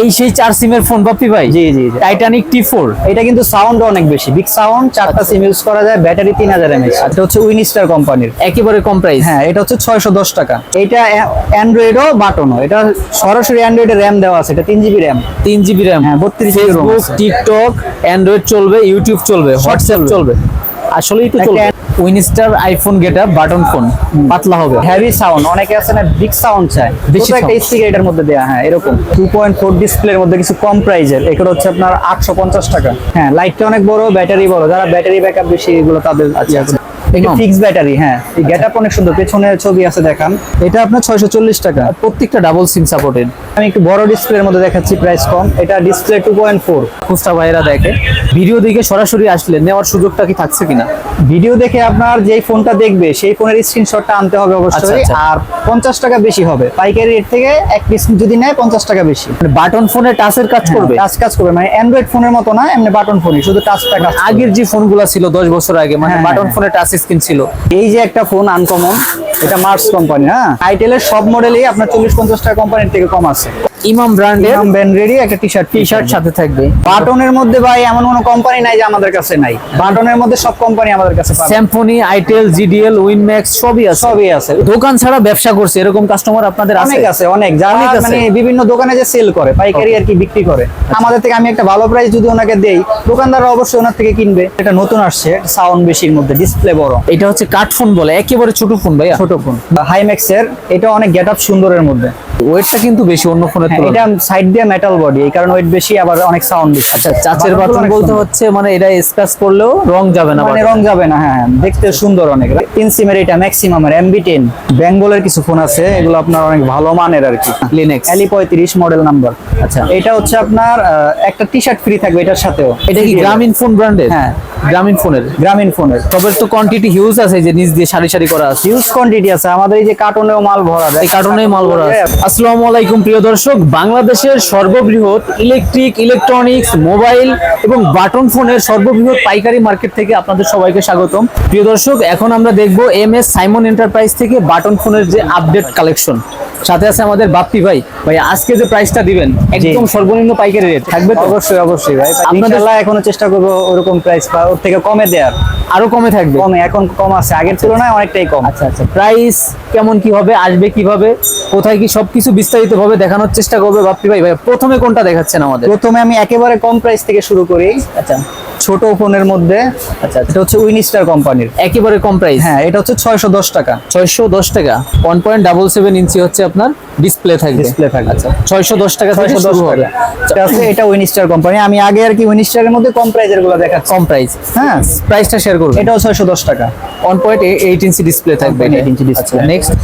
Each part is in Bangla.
এই সেই চার সিমের ফোন বাপ্পি ভাই? জি জি টাইটানিক টি ফোর এটা কিন্তু সাউন্ড অনেক বেশি। বিগ সাউন্ড চারটা সিম ইউজ করা যায় ব্যাটারি তিন হাজার এমএচ এটা হচ্ছে উইনিস্টার কোম্পানির একেবারে কম প্রাইস হ্যাঁ এটা হচ্ছে ছয়শো দশ টাকা। এটা অ্যান্ড্রয়েডও বাটনও এটা সরাসরি অ্যান্ড্রয়েডে র্যাম দেওয়া আছে। এটা তিন জিবি র্যাম তিন জিবি র্যাম হ্যাঁ, 32 GB ROM Facebook TikTok Android চলবে ইউটিউব চলবে হোয়াটসঅ্যাপ চলবে। চলবে। আসলেই তো চলবে। উইনস্টার আইফোন গেটা বাটন ফোন পাতলা হবে। হেভি সাউন্ড অনেকে আছে না বিগ সাউন্ড চায়। বেশি একটা স্পিকার এটার মধ্যে দেয়া হ্যাঁ এরকম। টু পয়েন্ট ফোর ডিসপ্লের মধ্যে কিছু কম প্রাইজের এটা হচ্ছে আপনার আটশো পঞ্চাশ টাকা। হ্যাঁ লাইটটা অনেক বড় ব্যাটারি বড়। যারা ব্যাটারি ব্যাকআপ বেশি এগুলো তাদের আছে আচ্ছা। এটা ফিক্স ব্যাটারি হ্যাঁ। এই গেট অনেক সুন্দর পেছনে ছবি আছে দেখান। এটা আপনার ছয়শো চল্লিশ টাকা। প্রত্যেকটা ডাবল সিম সাপোর্টেড আমি একটু বড় ডিসপ্লের মধ্যে দেখাচ্ছি প্রাইস কম। এটা ডিসপ্লে টু পয়েন্ট ফোর খুচরা ভাইরা দেখে। ভিডিও দেখে সরাসরি আসলে নেওয়ার সুযোগটা কি থাকছে কিনা? ভিডিও দেখে আপনার যেই ফোনটা দেখবে সেই ফোনের স্ক্রিনশটটা আনতে হবে অবশ্যই। আচ্ছা, আচ্ছা। আর পঞ্চাশ টাকা বেশি হবে। পাইকারি রেট থেকে এক পিস যদি নেয় পঞ্চাশ টাকা বেশি। বাটন ফোনে টাচের কাজ করবে? টাচ কাজ করবে। মানে অ্যান্ড্রয়েড ফোনের মতো না এমনি বাটন ফোনই শুধু টাচটা কাজ আগের যে ফোনগুলো ছিল দশ বছর আগে মানে হ্যাঁ, বাটন হ্যাঁ। ফোনে টাচ স্ক্রিন ছিল। এই যে একটা ফোন আনকমন এটা মার্স কোম্পানি হ্যাঁ? আইটেলের সব মডেলই আপনার চল্লিশ পঞ্চাশ টাকা কোম্পানির থেকে কম আছে। ইমাম ব্র্যান্ডের ব্যান্ড রেডি একটা টি শার্ট টি শার্ট সাথে থাকবে। বাটনের মধ্যে ভাই এমন কোনো কোম্পানি নাই যে আমাদের কাছে নাই। বাটনের মধ্যে সব কোম্পানি আমাদের কাছে পাবে। স্যামফোনি আইটেল জিডিএল উইনম্যাক্স সবই আছে। সবই আছে। দোকান ছাড়া ব্যবসা করছে এরকম কাস্টমার আপনাদের আছে? অনেক আছে অনেক। যারা। মানে বিভিন্ন দোকানে যে সেল করে পাইকারি আর কি বিক্রি করে। আচ্ছা। আমাদের থেকে আমি একটা ভালো প্রাইস যদি ওনাকে দেই দোকানদাররা অবশ্যই ওনার থেকে কিনবে। এটা নতুন আসছে সাউন্ড বেশির মধ্যে ডিসপ্লে বড়। এটা হচ্ছে কাঠ ফোন বলে একেবারে ছোট ফোন ভাইয়া। ছোট ফোন। হাইম্যাক্স এর এটা অনেক গেট আপ সুন্দরের মধ্যে। ওয়েটটা কিন্তু বেশি অন্য ফোনের হ্যাঁ, তুলনায়। এটা সাইড দিয়ে মেটাল বডি এই কারণে ওয়েট বেশি আবার অনেক সাউন্ড বেশি। আচ্ছা চাচের বাটন বলতে হচ্ছে মানে এটা স্ক্র্যাচ করলেও রং যাবে না মানে। রং যাবে না হ্যাঁ হ্যাঁ, দেখতে সুন্দর অনেক। তিন সিমের এটা ম্যাক্সিমামের এমবি টেন বেঙ্গলের কিছু ফোন আছে এগুলো আপনার অনেক ভালো মানের আর কি। লিনেক্স এলি পঁয়ত্রিশ মডেল নাম্বার আচ্ছা। এটা হচ্ছে আপনার একটা টি শার্ট ফ্রি থাকবে এটার সাথেও। এটা কি গ্রামীণ ফোন ব্র্যান্ডের হ্যাঁ। গ্রামীণ ফোনের গ্রামীণ ফোনের তবে তো কোয়ান্টিটি হিউজ আছে যে নিচ দিয়ে সারি সারি করা আছে। হিউজ কোয়ান্টিটি আছে আমাদের এই যে কার্টনেও মাল ভরা যায় এই কার্টনে মাল ভরা আছে। আসসালামু আলাইকুম প্রিয় দর্শক, বাংলাদেশের সর্ববৃহৎ ইলেকট্রিক ইলেকট্রনিক্স মোবাইল এবং বাটন ফোনের সর্ববৃহৎ পাইকারি মার্কেট থেকে আপনাদের সবাইকে স্বাগতম। প্রিয় দর্শক, এখন আমরা দেখব এম এস সাইমন এন্টারপ্রাইজ থেকে বাটন ফোনের যে আপডেট কালেকশন সাথে আছে আমাদের বাপ্পি ভাই। ভাই আজকে যে প্রাইসটা দিবেন একদম সর্বনিম্ন পাইকারি রেট থাকবে তো? অবশ্যই অবশ্যই ভাই। আপনাদের- আপনাদের এখনও চেষ্টা করব ওরকম প্রাইস বা ওর থেকে কমে দেওয়ার। আরও কমে থাকবে? কমে এখন কম আছে। আগের তুলনায় অনেকটাই কম। আচ্ছা আচ্ছা। প্রাইস কেমন কি হবে আসবে কীভাবে কোথায় কি সবকিছু বিস্তারিত ভাবে দেখানোর চেষ্টা করবে বাপ্পি ভাই? ভাই প্রথমে কোনটা দেখাচ্ছেন আমাদের? প্রথমে আমি একেবারে কম প্রাইস থেকে শুরু করি। আচ্ছা। ছোট ফোনের মধ্যে আচ্ছা এটা হচ্ছে উইনস্টার কোম্পানির। একেবারে কম প্রাইস হ্যাঁ এটা হচ্ছে ছয়শো দশ টাকা। ছয়শো দশ টাকা। One point double seven inch হচ্ছে আপনার ডিসপ্লে থাকবে। ডিসপ্লে থাকবে। আচ্ছা ছয়শো দশ টাকা ছয়শো দশ টাকা। এটা আছে এটা উইনস্টার কোম্পানি। আমি আগে আর কি উইনস্টারের মধ্যে কম প্রাইজেরগুলো দেখাচ্ছি। কম প্রাইস হ্যাঁ। প্রাইসটা শেয়ার করবেন এটাও ছয়শো দশ টাকা। One point eight inch display থাকবে 1.8 ইঞ্চি। আচ্ছা নেক্সট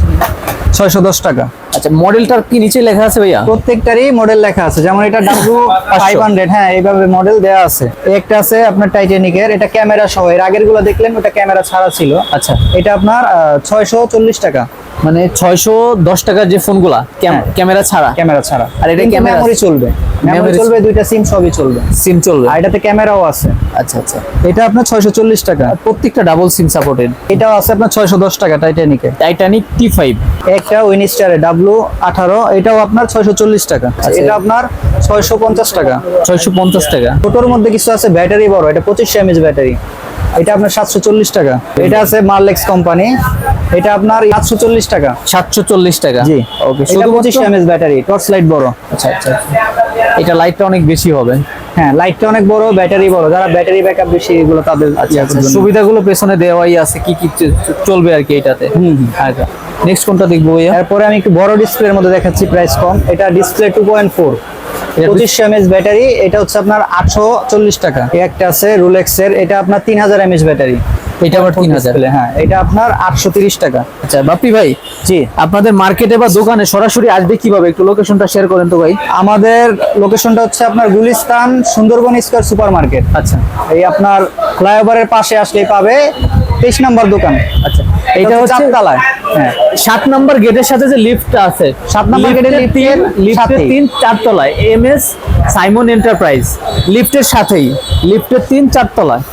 ছয়শো দশ টাকা। আচ্ছা মডেলটার কি নিচে লেখা আছে ভাইয়া? প্রত্যেকটারই মডেল লেখা আছে। যেমন এটা ডাব্লিউ ফাইভ হান্ড্রেড হ্যাঁ এইভাবে মডেল দেওয়া আছে। একটা আছে আপনার টাইটানিকের এটা ক্যামেরা সহ। এর আগেরগুলো দেখলেন ওটা ক্যামেরা ছাড়া ছিল। আচ্ছা। এটা আপনার ছয়শো চল্লিশ টাকা। মানে ছয়শো দশ টাকার যে ফোনগুলা হ্যাঁ। ক্যামেরা ছাড়া। ক্যামেরা ছাড়া। আর এটা ক্যামেরা মেমোরি চলবে। মেমোরি চলবে দুইটা সিম সবই চলবে। সিম চলবে। আর এটাতে ক্যামেরাও আছে। আচ্ছা আচ্ছা। এটা আপনার ছয়শো চল্লিশ টাকা। প্রত্যেকটা ডাবল সিম সাপোর্টেড এটাও আছে আপনার ছয়শো দশ টাকা টাইটানিকে টাইটানিক টি ফাইভ একটা উইনিস্টারে ডাব্লু আঠারো এটাও আপনার ছয়শো চল্লিশ টাকা। আচ্ছা। এটা আপনার ছয়শো পঞ্চাশ টাকা। ছয়শো পঞ্চাশ টাকা। ছোটোর মধ্যে কিছু আছে ব্যাটারি বড় এটা পঁচিশশো এমএচ ব্যাটারি। এটা আপনার সাতশো চল্লিশ টাকা। এটা আছে মার্লেক্স কোম্পানি এটা আপনার সাতশো চল্লিশ টাকা। সাতশো চল্লিশ টাকা। জি। ওকে এটা পঁচিশশো এমএস ব্যাটারি টর্চ লাইট বড়। আচ্ছা আচ্ছা এটা লাইটটা অনেক বেশি হবে। হ্যাঁ লাইটটা অনেক বড় ব্যাটারি বড়। যারা ব্যাটারি ব্যাকআপ বেশি এগুলো তাদের আচ্ছা ইয়ে আচ্ছা। সুবিধাগুলো পেছনে দেওয়াই আছে কি কি চলবে আর কি এটাতে? হুম, হুম। আচ্ছা। নেক্সট কোনটা দেখব ভাইয়া? তারপরে আমি একটু বড় ডিসপ্লের মধ্যে দেখাচ্ছি প্রাইস কম। এটা ডিসপ্লে টু পয়েন্ট ফোর এটা পঁচিশশো এমএচ ব্যাটারি এটা হচ্ছে আপনার আটশো চল্লিশ টাকা। এই একটা আছে রুলেক্স এর এটা আপনার তিন হাজার এমএচ ব্যাটারি এটা আবার তিন হাজার। হ্যাঁ এটা আপনার আটশো তিরিশ টাকা। আচ্ছা বাপ্পি ভাই জি। আপনাদের মার্কেটে বা দোকানে সরাসরি আসবে কীভাবে? একটু লোকেশনটা শেয়ার করেন তো ভাই। আমাদের লোকেশনটা হচ্ছে আপনার Gulistan Sundarban square super market আচ্ছা। এই আপনার ফ্লাইওভারের পাশে আসলেই পাবে তেইশ নাম্বার দোকান। আচ্ছা এটা হচ্ছে চারতলায় হ্যাঁ সাত নাম্বার গেটের সাথে যে লিফটটা আছে সাত নাম্বার গেটের লিফটের লিফটের লিফটের তিন চারতলায় এম এস সাইমন এন্টারপ্রাইজ লিফটের সাথেই লিফটের তিন চারতলায়।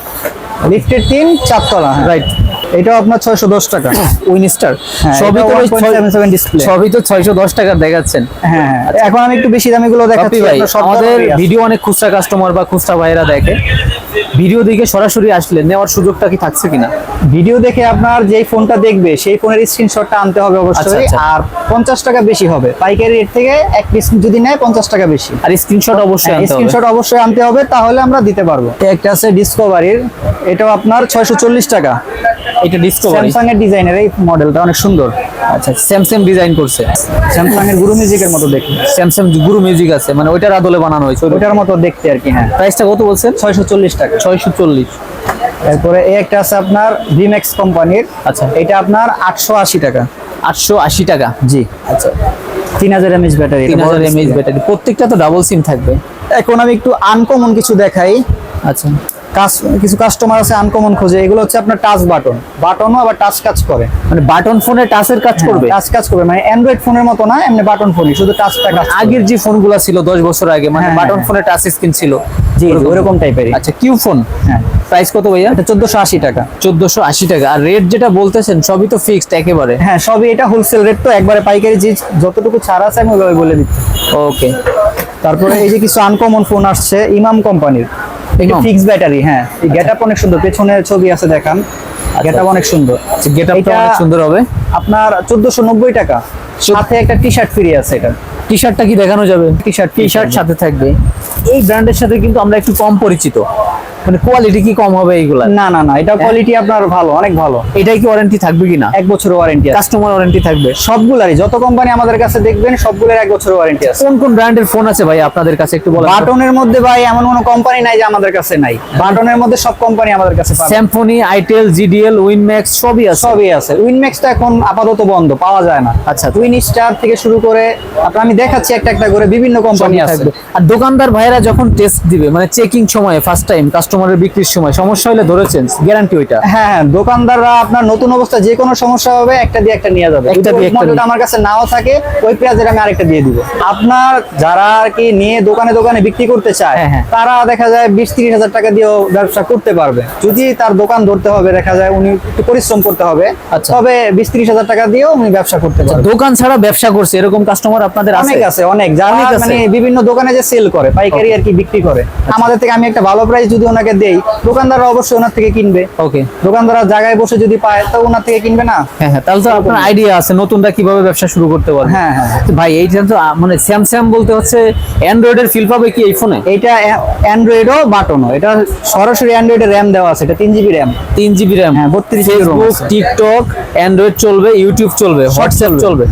লিফটের তিন চারতলা হ্যাঁ। রাইট এটাও আপনার ছয়শো দশ টাকা। উইনস্টার হ্যাঁ, সবই তো ওই 1.77 সবই তো ছয়শো দশ টাকার দেখাচ্ছেন। হ্যাঁ হ্যাঁ। এখন আমি একটু বেশি দামি গুলো দেখাচ্ছি আমাদের ভিডিও অনেক খুচরা কাস্টমার বা খুচরা ভাইয়েরা দেখে। ভিডিও দেখে সরাসরি আসলে নেওয়ার সুযোগটা কি থাকছে কিনা? ভিডিও দেখে আপনার যেই ফোনটা দেখবে সেই ফোনের স্ক্রিনশটটা আনতে হবে অবশ্যই আচ্ছা, আচ্ছা। আর পঞ্চাশ টাকা বেশি হবে। পাইকারি রেট থেকে এক পিস যদি নেয় পঞ্চাশ টাকা বেশি। আর স্ক্রিনশট অবশ্যই আনতে হবে। স্ক্রিনশট অবশ্যই আনতে হবে তাহলে আমরা দিতে পারব। একটা আছে ডিসকভারির এটাও আপনার ছয়শো চল্লিশ টাকা। এটা ডিসকভারি স্যামসাং এর ডিজাইনের এই মডেলটা অনেক সুন্দর। আচ্ছা স্যামসাং ডিজাইন করছে। স্যামসাং এর গুরু মিউজিকের মতো দেখতে স্যামসাং গুরু মিউজিক আছে মানে ওইটার আদলে বানানো হয়েছে। ওটার মতো দেখতে আর কি হ্যাঁ। প্রাইসটা কত বলছেন? ছয়শো চল্লিশ টাকা। ছয়শো চল্লিশ। এরপরে এই একটা আছে আপনার ভিম্যাক্স কোম্পানির। আচ্ছা। এটা আপনার আটশো আশি টাকা। আটশো আশি টাকা। জি। আচ্ছা। তিন হাজার এমএচ ব্যাটারি তিন হাজার এমএইচ ব্যাটারি। প্রত্যেকটা তো ডাবল সিম থাকবে। এখন আমি একটু আনকমন কিছু দেখাই। আচ্ছা। কিছু কাস্টমার আছে আনকমন খোঁজে এগুলো হচ্ছে আপনার টাচ বাটন বাটনও আবার টাচ কাজ করে। মানে বাটন ফোনে টাচের কাজ করবে? টাচ কাজ করবে। মানে অ্যান্ড্রয়েড ফোনের মতো না এমনি বাটন ফোনই শুধু টাচটা কাজ করবে। আগের যে ফোনগুলো ছিল দশ বছর আগে মানে হ্যাঁ, বাটন হ্যাঁ। ফোনে টাচ স্ক্রিন ছিল। জি ওইরকম টাইপেরই আচ্ছা কিউ ফোন হ্যাঁ। প্রাইস কত ভাইয়া? এটা চোদ্দশো আশি টাকা। চোদ্দশো আশি টাকা। আর রেট যেটা বলতেছেন সবই তো ফিক্সড একেবারে? হ্যাঁ সবই এটা হোলসেল রেট তো একবারে পাইকারি যে যতটুকু ছাড় আছে আমি ওইভাবে বলে দিচ্ছি। ওকে তারপরে এই যে কিছু আনকমন ফোন আসছে ইমাম কোম্পানির। ইমাম? ফিক্স ব্যাটারি হ্যাঁ। এই গেটআপ অনেক সুন্দর পেছনে ছবি আছে দেখান। গেটআপ অনেক সুন্দর। গেটআপটা অনেক সুন্দর হবে। আপনার চোদ্দশো নব্বই টাকা। সাথে একটা টি শার্ট ফ্রি আছে এটা। টি শার্টটা কি দেখানো যাবে? টি শার্ট টি শার্ট সাথে থাকবে। এই ব্র্যান্ডের সাথে কিন্তু আমরা একটু কম পরিচিত। মানে কোয়ালিটি কি কম হবে এইগুলা? না না না এটা কোয়ালিটি আপনার ভালো অনেক ভালো। এটাই কি ওয়ারেন্টি থাকবে কিনা? এক বছর ওয়ারেন্টি কাস্টমার ওয়ারেন্টি থাকবে। সবগুলারই যত কোম্পানি আমাদের কাছে দেখবেন সবগুলোর এক বছর ওয়ারেন্টি আছে। কোন কোন ব্র্যান্ডের ফোন আছে ভাই? আপনাদের কাছে একটু বলেন বাটনের মধ্যে ভাই এমন কোনো কোম্পানি নাই যে আমাদের কাছে নাই। বাটনের মধ্যে সব কোম্পানি আমাদের কাছে পাবেন। স্যামফোনি আইটেল জিডিএল উইনম্যাক্স সবই আছে। সবই আছে। উইনম্যাক্সটা এখন আপাতত বন্ধ পাওয়া যায় না। আচ্ছা। উইন স্টার থেকে শুরু করে আপনার আমি দেখাচ্ছি একটা একটা করে বিভিন্ন কোম্পানি আছে। আর দোকানদার ভাইরা যখন টেস্ট দিবে মানে চেকিং সময়ে ফার্স্ট টাইম কাস্টমারের বিক্রির সময়? সমস্যা হলে ধরেছেন গ্যারান্টি ওইটা। হ্যাঁ হ্যাঁ দোকানদাররা আপনার নতুন অবস্থা যে কোনো সমস্যা হবে একটা দিয়ে একটা নিয়ে যাবে। একটা দিয়ে একটা আমার কাছে নাও থাকে ওই পেঁয়াজের আমি আরেকটা দিয়ে দিব। আপনার যারা আর কি নিয়ে দোকানে দোকানে বিক্রি করতে চায় হ্যাঁ, হ্যাঁ। তারা দেখা যায় বিশ তিরিশ হাজার টাকা দিয়েও ব্যবসা করতে পারবে। যদি তার দোকান ধরতে হবে দেখা যায় উনি একটু পরিশ্রম করতে হবে আচ্ছা। তবে বিশ তিরিশ হাজার টাকা দিয়েও উনি ব্যবসা করতে পারবে। দোকান ছাড়া ব্যবসা করছে এরকম কাস্টমার আপনাদের অনেক আছে অনেক। যারা মানে বিভিন্ন দোকানে যে সেল করে পাইকারি আর কি বিক্রি করে আমাদের থেকে আমি একটা ভালো প্রাইস যদি ওনাকে দেই দোকানদাররা অবশ্যই ওনার থেকে কিনবে। ওকে দোকানদাররা জায়গায় বসে যদি পায় তো ওনার থেকে কিনবে না? হ্যাঁ হ্যাঁ তাহলে তো আপনার আইডিয়া আছে নতুনরা কীভাবে ব্যবসা শুরু করতে পারবে হ্যাঁ, হ্যাঁ। ভাই এইটা তো মানে স্যামসাং বলতে হচ্ছে অ্যান্ড্রয়েডের ফিল পাবে কি এই ফোনে এইটা অ্যান্ড্রয়েডও বাটনও এটা সরাসরি অ্যান্ড্রয়েডের র্যাম দেওয়া আছে এটা তিন জিবি র্যাম তিন জিবি র্যাম হ্যাঁ, 32 GB ROM Facebook TikTok Android চলবে ইউটিউব চলবে হোয়াটসঅ্যাপ চলবে।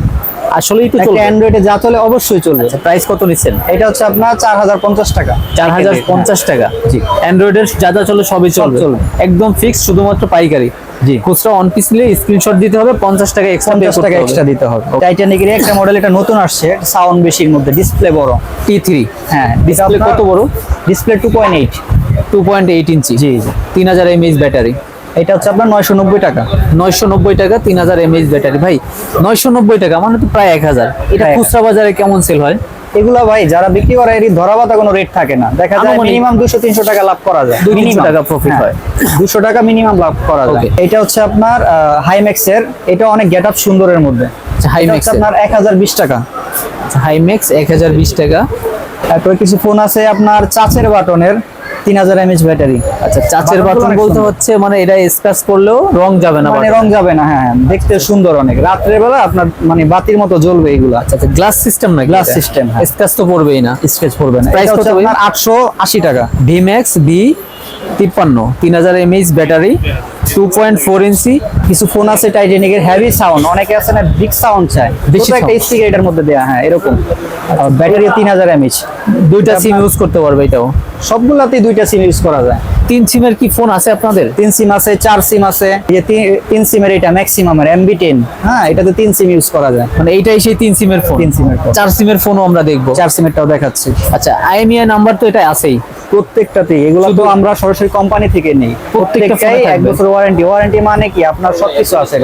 আসলেই তো একটা চলবে। অ্যান্ড্রয়েডে যা চলে অবশ্যই চলবে। প্রাইস কত নিচ্ছেন? এটা হচ্ছে আপনার চার হাজার পঞ্চাশ টাকা। চার হাজার পঞ্চাশ টাকা। জি। অ্যান্ড্রয়েডের যা যা চলে সবই চলবে। একদম ফিক্স শুধুমাত্র পাইকারি। জি। খুচরা অন পিস নিলে স্ক্রিনশট দিতে হবে পঞ্চাশ টাকা এক্সট্রা পে পঞ্চাশ টাকা এক্সট্রা দিতে হবে। টাইটানিকের একটা মডেল এটা নতুন আসছে সাউন্ড বেশির মধ্যে ডিসপ্লে বড়। টি থ্রি হ্যাঁ ডিসপ্লে কত বড়? Display two point eight two point eight inch জি জি। তিন হাজার এমএইচ ব্যাটারি এটা হচ্ছে আপনার নয়শো নব্বই টাকা। নয়শো নব্বই টাকা তিন হাজার এমএইচ ব্যাটারি। ভাই নয়শো নব্বই টাকা মানে তো প্রায় এক হাজার। এটা খুচরা বাজারে কেমন সেল হয়? এগুলা ভাই যারা বিক্রি করে এরই ধরা বাতা কোনো রেট থাকে না। দেখা যায় মিনিমাম দুশো তিনশো টাকা লাভ করা যায়। দুই তিনশো Minimum। টাকা profit হ্যাঁ, হয়। দুশো টাকা মিনিমাম লাভ করা যায়। এটা হচ্ছে আপনার হাইম্যাক্স এর এটা অনেক গেট আপ সুন্দরের মধ্যে। আচ্ছা, এর। আপনার এক হাজার বিশ টাকা। হাইম্যাক্স এক হাজার বিশ টাকা। তারপরে কিছু ফোন আছে আপনার চাচের বাটনের। তিন হাজার এমএচ ব্যাটারি। আচ্ছা চাচের বাথরুম বলতে হচ্ছে মানে এটা স্ক্র্যাচ করলেও রং যাবে না মানে। রং যাবে না হ্যাঁ হ্যাঁ দেখতে সুন্দর অনেক। রাত্রে বেলা আপনার মানে বাতির মতো জ্বলবে এগুলো। আচ্ছা আচ্ছা গ্লাস সিস্টেম না গ্লাস সিস্টেম হ্যাঁ। স্ক্র্যাচ তো পড়বেই না। স্কেচ পড়বে না। প্রাইস কত আপনার আটশো আশি টাকা। ভিম্যাক্স বি তিপ্পান্ন তিন হাজার MH battery. Two point four inch কিছু ফোন আছে টাইটানিকের হেভি সাউন্ড অনেকে আছে না বিগ সাউন্ড চায়। বেশি একটা স্পিকার এটার মধ্যে দেয়া হ্যাঁ এরকম। ব্যাটারি তিন হাজার এমএচ দুইটা সিম ইউজ করতে পারবে এটাও। সবগুলাতেই দুইটা সিম ইউজ করা যায়। তিন সিমের কি ফোন আছে আপনাদের? তিন সিম আছে চার সিম আছে। যে তিন- সিমের এটা ম্যাক্সিমাম এর এমবি টেন হ্যাঁ এটাতে তিন সিম ইউজ করা যায়। মানে এইটাই সেই তিন সিমের ফোন তিন সিমের ফোন চার সিমের ফোনও আমরা দেখব। চার সিমেরটাও দেখাচ্ছি। আচ্ছা আইএমআই নাম্বার তো এটা আছেই। প্রত্যেকটাতেই। এগুলো তো আমরা সরাসরি কোম্পানি থেকে নেই। প্রত্যেকটাই এক বছর ওয়ারেন্টি ওয়ারেন্টি মানে কি? আপনার সবকিছু আছে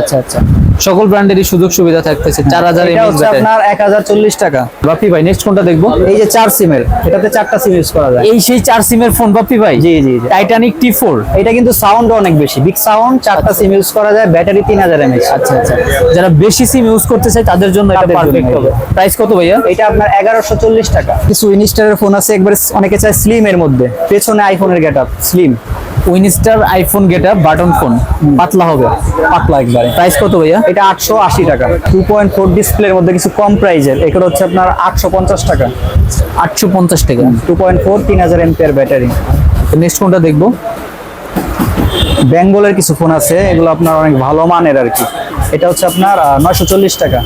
আচ্ছা আচ্ছা। সকল ব্র্যান্ডেরই সুযোগ সুবিধা থাকতেছে। চার হাজার আপনার এক হাজার চল্লিশ টাকা। বাপি ভাই নেক্সট কোনটা দেখব? এই যে চার সিমের এটাতে চারটা সিম ইউজ করা যায়। এই সেই চার সিমের ফোন বাপি ভাই? জি জি জি। টাইটানিক টি ফোর এটা কিন্তু সাউন্ড অনেক বেশি। বিগ সাউন্ড চারটা সিম ইউজ করা যায় ব্যাটারি তিন হাজার এমএচ আচ্ছা আচ্ছা। যারা বেশি সিম ইউজ করতে চায় তাদের জন্য এটা পারফেক্ট হবে। প্রাইস কত ভাইয়া? এটা আপনার এগারোশো চল্লিশ টাকা। কিছু ইনস্টারের ফোন আছে একবার অনেকে চায় স্লিম এর মধ্যে। পেছনে আইফোনের get up slim Winstar iPhone গেটা button phone পাতলা হবে। পাতলা একবারে। প্রাইস কত ভাইয়া? এটা আটশো আশি টাকা। টু পয়েন্ট ফোর ডিসপ্লের মধ্যে কিছু কম প্রাইজের এগুলো হচ্ছে আপনার আটশো পঞ্চাশ টাকা। আটশো পঞ্চাশ টাকা। টু পয়েন্ট ফোর তিন হাজার এমপিআর ব্যাটারি নেক্সট ফোনটা দেখব। বেঙ্গলের কিছু ফোন আছে এগুলো আপনার অনেক ভালো মানের আর কি। এটা হচ্ছে আপনার নয়শো চল্লিশ টাকা।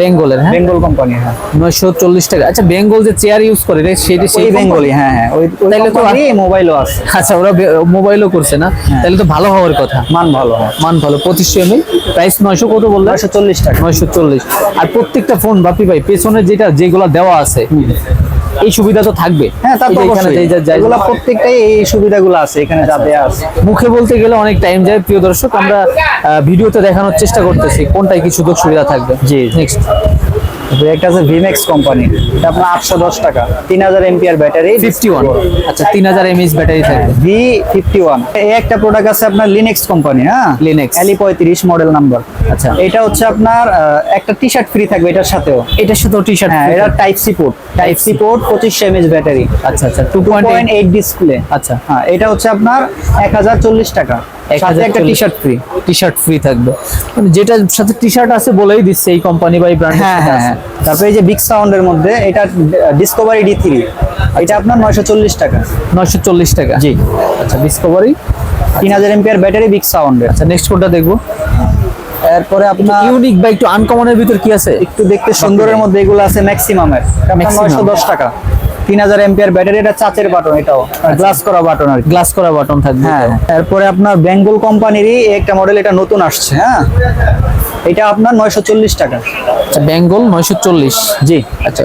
বেঙ্গলের হ্যাঁ? বেঙ্গল কোম্পানি হ্যাঁ। নয়শো চল্লিশ টাকা। আচ্ছা বেঙ্গল যে চেয়ার ইউজ করে সেটি সেই বেঙ্গলি হ্যাঁ হ্যাঁ ওই তাইলে তো মোবাইলও আছে। আচ্ছা ওরা মোবাইলও করছে না? তাহলে তো ভালো হওয়ার কথা। মান ভালো হ্যাঁ। মান ভালো পঁচিশশো এমএল প্রাইস নয়শো কত বললে নয়শো চল্লিশ টাকা। নয়শো চল্লিশ। আর প্রত্যেকটা ফোন বাপি ভাই পেছনে যেটা যেগুলো দেওয়া আছে এই সুবিধা তো থাকবে। হ্যাঁ তো অবশ্যই। এগুলো প্রত্যেকটাই এই সুবিধাগুলো আছে এখানে যা দেয়া আছে। মুখে বলতে গেলে অনেক টাইম যায় প্রিয় দর্শক আমরা ভিডিওতে দেখানোর চেষ্টা করতেছি কোনটায় কি সুযোগ সুবিধা থাকবে। জি। নেক্সট একটা আছে ভিমেক্স কোম্পানি এটা আপনার আটশো দশ টাকা। তিন হাজার এমপিআর ব্যাটারি। ফিফটি ওয়ান আচ্ছা তিন হাজার এমএইচ ব্যাটারি থাকবে। ভি ফিফটি ওয়ান এই একটা প্রোডাক্ট আছে আপনার লিনেক্স কোম্পানি হ্যাঁ? Linux। এলি পঁয়ত্রিশ মডেল নাম্বার আচ্ছা। এটা হচ্ছে আপনার একটা টি শার্ট ফ্রি থাকবে এটার সাথেও। এটার সাথে টি শার্ট হ্যাঁ এটা type C port type C port পঁচিশশো এমএচ ব্যাটারি। আচ্ছা আচ্ছা। টু পয়েন্ট এইট ডিসপ্লে আচ্ছা। হ্যাঁ এটা হচ্ছে আপনার এক হাজার চল্লিশ টাকা। সাথে একটা T shirt free T shirt free থাকবে। মানে যেটার সাথে টি শার্ট আছে বলেই দিচ্ছে এই কোম্পানি বা এই ব্র্যান্ড হ্যাঁ হ্যাঁ হ্যাঁ। তারপরে এই যে বিগ সাউন্ডের মধ্যে এটা ডিসকভারি ডি থ্রি এটা আপনার নয়শো চল্লিশ টাকা। নয়শো চল্লিশ টাকা। জি। আচ্ছা ডিসকভারি তিন হাজার এমপিআর ব্যাটারি বিগ সাউন্ডের আচ্ছা নেক্সট কোনটা দেখব। এরপরে আপনার ইউনিক বা একটু আনকমনের ভিতর কি আছে? একটু দেখতে সুন্দরের মধ্যে এগুলো আছে ম্যাক্সিমামের। নয়শো দশ টাকা। তিন হাজার এমপিআর ব্যাটারি এটা চাচের বাটন এটাও। গ্লাস করা বাটন আর গ্লাস করা বাটন থাকবে হ্যাঁ এরপরে আপনার বেঙ্গল কোম্পানিরই একটা মডেল এটা নতুন আসছে হ্যাঁ? এটা আপনার নয়শো চল্লিশ টাকা আচ্ছা বেঙ্গল নয়শো চল্লিশ। জি। আচ্ছা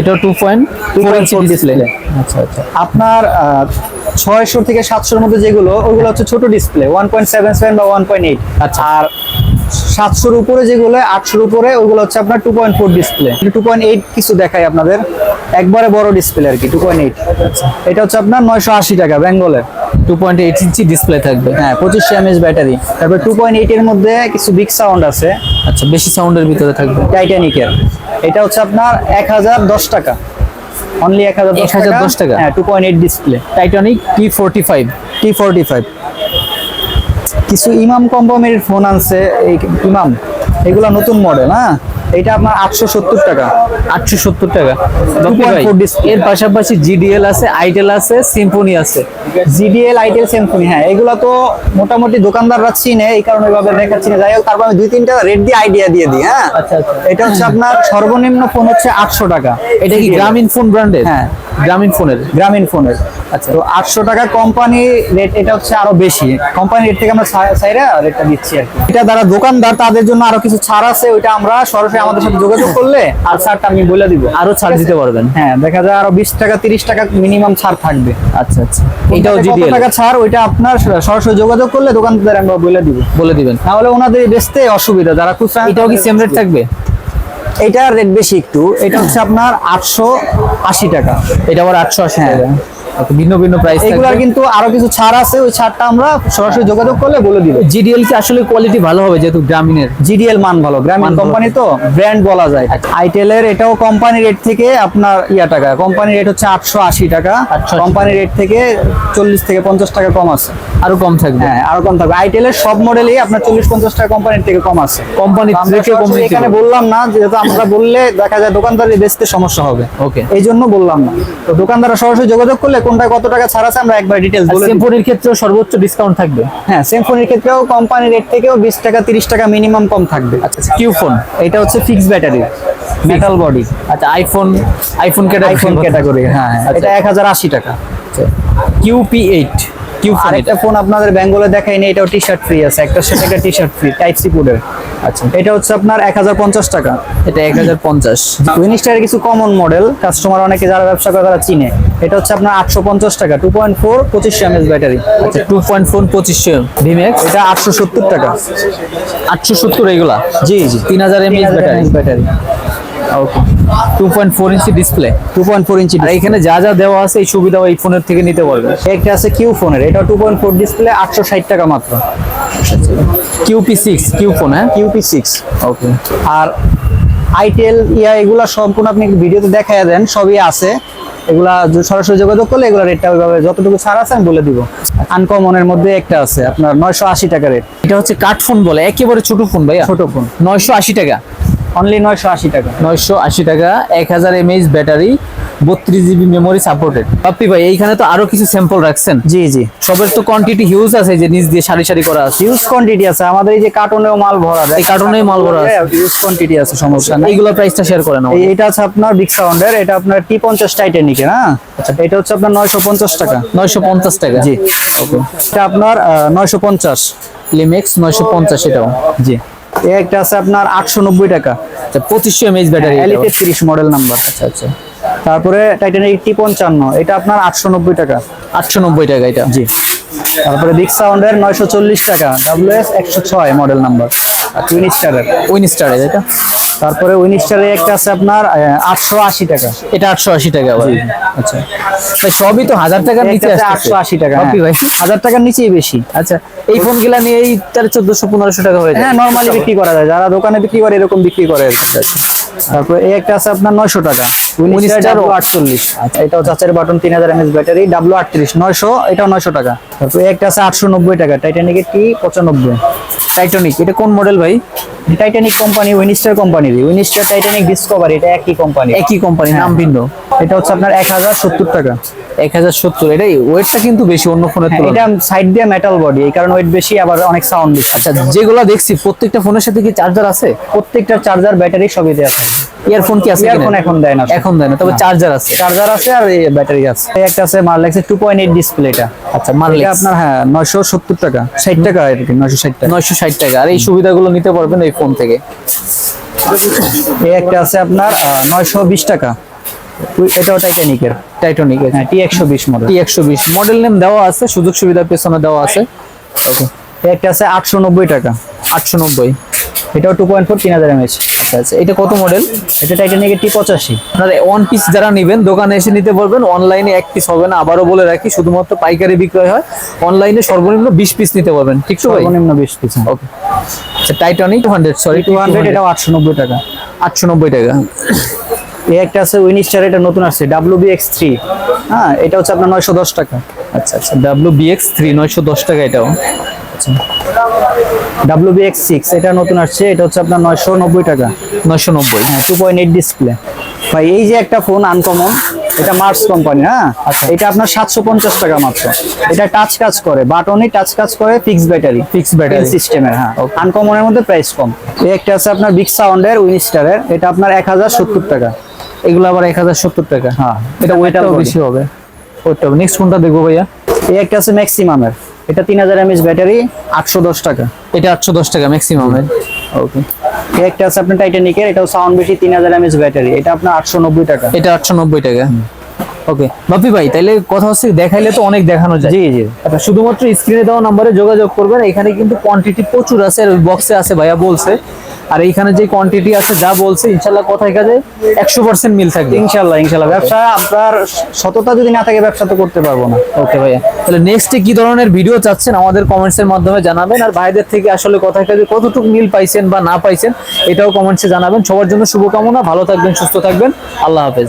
এটা two point four inch 2.4 display আচ্ছা আচ্ছা। আপনার ছয়শো থেকে সাতশোর মধ্যে যেগুলো ওগুলো হচ্ছে ছোট display one point seven seven বা ওয়ান পয়েন্ট এইট আচ্ছা। আর সাতশোর উপরে যেগুলো আটশোর উপরে ওগুলো হচ্ছে আপনার two point four display two point eight কিছু দেখায় আপনাদের। একবারে বড় ডিসপ্লে আর কি টু পয়েন্ট এইট এটা হচ্ছে আপনার নয়শো আশি টাকা বেঙ্গলের two point eight inch display থাকবে। হ্যাঁ পঁচিশশো এমএচ ব্যাটারি। তারপর টু পয়েন্ট এইট এর মধ্যে কিছু বিগ সাউন্ড আছে। আচ্ছা বেশি সাউন্ডের ভিতরে থাকবে। টাইটানিকের এটা হচ্ছে আপনার এক হাজার দশ টাকা। অনলি এক হাজার 1010 টাকা? হ্যাঁ two point eight display Titanic T forty five T forty five কিছু ইমাম কোম্পানির ফোন আনছে এই ইমাম। এগুলা নতুন মডেল হ্যাঁ? এটা আপনার আটশো সত্তর টাকা। আটশো সত্তর টাকা। বাপ্পি ভাই, 2.4 display। এর পাশাপাশি জিডিএল আছে আইটেল আছে সিম্ফনি আছে। জিডিএল আইটেল সিম্ফনি হ্যাঁ। এগুলা তো মোটামুটি দোকানদাররা চিনে এই কারণে এভাবে দেখাচ্ছি না। যাই হোক তারপর আমি দুই তিনটা রেট দিয়ে আইডিয়া দিয়ে দিই হ্যাঁ? আচ্ছা, আচ্ছা। এটা হচ্ছে আপনার সর্বনিম্ন ফোন হচ্ছে আটশো টাকা। এটা কি গ্রামীণ ফোন ব্র্যান্ডের হ্যাঁ। গ্রামীণ ফোনের গ্রামীণ ফোনের আচ্ছা। তো আটশো টাকা কোম্পানি রেট এটা হচ্ছে আরও বেশি। কোম্পানি রেট থেকে আমরা সাইরা রেটটা দিচ্ছি আর কি। এটা যারা দোকানদার তাদের জন্য আরও কিছু ছাড় আছে ওইটা আমরা সরাসরি আমাদের সাথে যোগাযোগ করলে আর ছাড়টা আমি বলে দিব। আরও ছাড় দিতে পারবেন। হ্যাঁ দেখা যায় আরও বিশ টাকা তিরিশ টাকা মিনিমাম ছাড় থাকবে। আচ্ছা আচ্ছা। এটাও কত টাকা ছাড় ওইটা আপনার সরাসরি যোগাযোগ করলে দোকানদার আমরা বলে দিব। বলে দিবেন। তাহলে ওনাদের বেচতে অসুবিধা যারা খুচরা এটাও কি সেম রেট থাকবে? এটা রেট বেশি একটু এটা হচ্ছে আপনার আটশো আশি টাকা। এটা আবার আটশো আশি হ্যাঁ। টাকা। ভিন্ন ভিন্ন প্রাইস এগুলার কিন্তু আরও কিছু ছাড় আছে ওই ছাড়টা আমরা সরাসরি যোগাযোগ করলে বলে দিব। জিডিএল কি আসলে কোয়ালিটি ভালো হবে যেহেতু গ্রামীণের। জিডিএল মান ভালো গ্রামীণ কোম্পানি তো ব্র্যান্ড বলা যায়। আইটেলের এটাও কোম্পানি রেট থেকে আপনার ইয়া টাকা কোম্পানি রেট হচ্ছে আটশো আশি টাকা। 880 কোম্পানি রেট থেকে চল্লিশ থেকে পঞ্চাশ টাকা কম আছে। আরও কম থাকবে। হ্যাঁ আরও কম থাকবে। আইটেলের সব মডেলই আপনার চল্লিশ পঞ্চাশ টাকা কোম্পানির থেকে কম আছে। কোম্পানি এখানে বললাম না যেহেতু আমরা বললে দেখা যায় দোকানদারের বেচতে সমস্যা হবে। ওকে এই জন্য বললাম না। তো দোকানদাররা সরাসরি যোগাযোগ করলে কোনটা কত টাকা ছাড় আছে আমরা একবার ডিটেলস বলে। সিম্ফনির ক্ষেত্রেও সর্বোচ্চ ডিসকাউন্ট থাকবে হ্যাঁ সিম্ফনির ক্ষেত্রেও কোম্পানি রেট থেকেও বিশ টাকা তিরিশ টাকা মিনিমাম কম থাকবে আচ্ছা কিউ ফোন এটা হচ্ছে ফিক্স ব্যাটারি মেটাল বডি আচ্ছা iPhone iPhone category iPhone category হ্যাঁ হ্যাঁ। আচ্ছা। এটা এক হাজার আশি টাকা কিউপি এইট কিউ ফোন আরেকটা ফোন আপনাদের বেঙ্গলে দেখাইনি এটাও টি শার্ট ফ্রি আছে একটা সাথে একটা T shirt free type C কোডের আচ্ছা। এটা হচ্ছে আপনার এক হাজার পঞ্চাশ টাকা। এটা এক হাজার পঞ্চাশ। উইনিস্টারের কিছু কমন মডেল কাস্টমার অনেকে যারা ব্যবসা করে তারা চিনে। এটা হচ্ছে আপনার আটশো পঞ্চাশ টাকা টু পয়েন্ট ফোর পঁচিশশো এমএস ব্যাটারি আচ্ছা টু পয়েন্ট ফোর পঁচিশশো ভিমেক্স এটা আটশো সত্তর টাকা। আটশো সত্তর এগুলা? জি জি। তিন হাজার mAh battery battery okay two point four inch display two point four inch আর এখানে যা যা দেওয়া আছে এই সুবিধাও এই ফোনের থেকে নিতে পারবে। একটা আছে কিউ ফোনের এটা টু পয়েন্ট ফোর ডিসপ্লে আটশো ষাট টাকা মাত্র। কিউপি সিক্স কিউ ফোন হ্যাঁ? কিউপি সিক্স ওকে আর আইটেল ইয়া এগুলা সম্পূর্ণ আপনি ভিডিওতে দেখাই দেন সবই আছে। এগুলা সরাসরি যোগাযোগ করলে এগুলা রেটটা ওইভাবে যতটুকু ছাড় আছে আমি বলে দিব। আনকমনের মধ্যে একটা আছে আপনার নয়শো আশি টাকা রেট এটা হচ্ছে কাঠ ফোন বলে একেবারে ছোট ফোন ভাইয়া। ছোট ফোন নয়শো আশি টাকা। অনলি নয়শো আশি টাকা। নয়শো আশি টাকা এক হাজার এমএইচ ব্যাটারি বত্রিশ জিবি মেমোরি সাপোর্টেড পাপ্পি ভাই এইখানে তো আরও কিছু স্যাম্পল রাখছেন? জি জি। সবের তো কোয়ান্টিটি হিউজ আছে যে নিচ দিয়ে সারি সারি করা আছে। হিউজ কোয়ান্টিটি আছে আমাদের এই যে কার্টনেও মাল ভরা এই কার্টনেই মাল ভরা আছে। হিউজ কোয়ান্টিটি আছে সমস্যা নেই। এইগুলো প্রাইসটা শেয়ার করেন এটা আছে আপনার বিগ সাউন্ডের এটা আপনার টি পঞ্চাশ টাইটানিকের হ্যাঁ আচ্ছা। এটা হচ্ছে আপনার নয়শো পঞ্চাশ টাকা। নয়শো পঞ্চাশ টাকা। জি। ওকে এটা আপনার নয়শো পঞ্চাশ। লিমেক্স নয়শো পঞ্চাশ এটাও। জি। একটা আছে আপনার আটশো নব্বই টাকা। আচ্ছা পঁচিশশো এমএইচ ব্যাটারি এলিতে তিরিশ মডেল নাম্বার আচ্ছা আচ্ছা। তারপরে টাইটানিক টি পঞ্চান্ন এটা আপনার আটশো নব্বই টাকা। আটশো নব্বই টাকা এটা। জি। তারপরে বিগ সাউন্ডের নয়শো চল্লিশ টাকা ডাব্লিউ এস একশো ছয় মডেল নাম্বার উইনিস্টারের উইনস্টারের এটা? তারপরে উইনিস্টারের একটা আছে আপনার আটশো আশি টাকা। এটা আটশো আশি টাকা ভাই। আচ্ছা। ভাই সবই তো হাজার টাকার নিচে আটশো আশি টাকা হ্যাঁ। ভাই। হাজার টাকার নিচেই বেশি। আচ্ছা এই ফোনগুলা নিয়ে এই তাহলে চোদ্দশো পনেরোশো টাকা হয়ে যায়। হ্যাঁ নর্মালি বিক্রি করা যায়। যারা দোকানে বিক্রি করে এরকম বিক্রি করে আর তারপরে এই একটা আছে আপনার নয়শো টাকা। আটচল্লিশ। এটাও চাচের বাটন তিন হাজার এমএস ব্যাটারি ডাব্লু আটত্রিশ নয়শো এটাও নয়শো টাকা। তারপরে একটা আছে আটশো নব্বই টাকা টাইটানিকের টি পঁচানব্বই। টাইটনিক এটা কোন মডেল ভাই? টাইটানিক কোম্পানি উইনিস্টার কোম্পানির উইনিস্টার টাইটানিক ডিসকভারি এটা একই কোম্পানি একই কোম্পানি নাম ভিন্ন। এটা হচ্ছে আপনার এক হাজার সত্তর টাকা। এক হাজার সত্তর এটাই ওয়েটটা কিন্তু বেশি অন্য ফোনের হ্যাঁ, তুলনায়। এটা সাইড দিয়ে মেটাল বডি এই কারণে ওয়েট বেশি আবার অনেক সাউন্ড বেশি। আচ্ছা যেগুলো দেখছি প্রত্যেকটা ফোনের সাথে কি চার্জার আছে? প্রত্যেকটা চার্জার ব্যাটারি সবই দেওয়া থাকে। ইয়ারফোন কি আছে ইয়ারফোন এখন দেয় না এখন দেয় না তবে চার্জার আছে। চার্জার আছে আর ব্যাটারি আছে। একটা আছে মারলেক্সের টু পয়েন্ট এইট ডিসপ্লে এটা। আচ্ছা মারলেক্স আপনার হ্যাঁ নয়শো সত্তর টাকা। ষাট টাকা আর কি নয়শো ষাট টাকা। নয়শো ষাট টাকা। আর এই সুবিধাগুলো নিতে পারবেন এই ফোন থেকে। এই একটা আছে আপনার নয়শো বিশ টাকা। এটাও টাইটানিকের টাইটনিক হ্যাঁ টি একশো বিশ মডেল টি একশো বিশ। মডেল নেম দেওয়া আছে সুযোগ সুবিধা পেছনে দেওয়া আছে। ওকে একটা আছে আটশো নব্বই টাকা। আটশো নব্বই। এটাও টু পয়েন্ট ফোর তিন হাজার এমএচ আচ্ছা আচ্ছা এটা কত মডেল এটা টাইটানিকের টি পঁচাশি? আপনারা ওয়ান পিস যারা নেবেন দোকানে এসে নিতে পারবেন। অনলাইনে এক পিস হবে না আবারও বলে রাখি শুধুমাত্র পাইকারি বিক্রয় হয়। অনলাইনে সর্বনিম্ন বিশ পিস নিতে পারবেন ঠিক তো সর্বনিম্ন বিশ পিস ওকে আচ্ছা Titanic two hundred sorry two hundred এটাও আটশো নব্বই টাকা। আটশো নব্বই টাকা। এই একটা আছে উইনিস্টার এটা নতুন আসছে ডাব্লিউ বি এক্স থ্রি হ্যাঁ এটা হচ্ছে আপনার নয়শো দশ টাকা। আচ্ছা আচ্ছা ডাব্লিউ বিএক্স থ্রি নয়শো দশ টাকা এটাও। ডাব্লিউ বি এক্স সিক্স এটা নতুন আসছে এটা হচ্ছে আপনার নয়শো নব্বই টাকা। নয়শো নব্বই। হ্যাঁ টু পয়েন্ট এইট ডিসপ্লে ভাই এই যে একটা ফোন আনকমন এটা মার্স কোম্পানি হ্যাঁ? আচ্ছা। এটা আপনার সাতশো পঞ্চাশ টাকা মাত্র। এটা টাচ কাজ করে বাটনই টাচ কাজ করে ফিক্স ব্যাটারি ফিক্স ব্যাটারি সিস্টেমের হ্যাঁ। আনকমনের মধ্যে প্রাইস কম। এই একটা আছে আপনার বিগ সাউন্ডের উইনস্টারের এটা আপনার এক হাজার সত্তর টাকা। এগুলো আবার এক হাজার সত্তর টাকা। হ্যাঁ এটা body। বেশি হবে। ওয়েটটা নেক্সট ফোনটা দেখব ভাইয়া। এই একটা আছে ম্যাক্সিমামের এটা তিন হাজার এমএস ব্যাটারি আটশো দশ টাকা। এটা আটশো দশ টাকা ম্যাক্সিমাম ওকে। একটা আছে আপনার টাইটানিকের এটাও সাউন্ড বেশি তিন হাজার এমএস ব্যাটারি। এটা আপনার আটশো নব্বই টাকা। এটা আটশো নব্বই টাকা। ওকে। বাপি ভাই তাহলে কথা হচ্ছে দেখাইলে তো অনেক দেখানো যায়। জি জি। আচ্ছা শুধুমাত্র স্ক্রিনে দেওয়া নাম্বারে যোগাযোগ করবেন এখানে কিন্তু কোয়ান্টিটি প্রচুর আছে আর বক্সে আছে ভাইয়া বলছে। আর এইখানে যে কোয়ান্টিটি আছে যা বলছে ইনশাল্লাহ কোথায় কাজে একশো পার্সেন্ট মিল থাকবে। ইনশাল্লাহ ইনশাল্লাহ। ব্যবসা আপনার সততা যদি না থাকে ব্যবসা তো করতে পারব না। ওকে ভাইয়া। তাহলে নেক্সটে কি ধরনের ভিডিও চাচ্ছেন আমাদের কমেন্টসের মাধ্যমে জানাবেন। আর ভাইদের থেকে আসলে কোথায় কাজে কতটুকু মিল পাইছেন বা না পাইছেন এটাও কমেন্টসে জানাবেন। সবার জন্য শুভকামনা ভালো থাকবেন সুস্থ থাকবেন। আল্লাহ হাফেজ।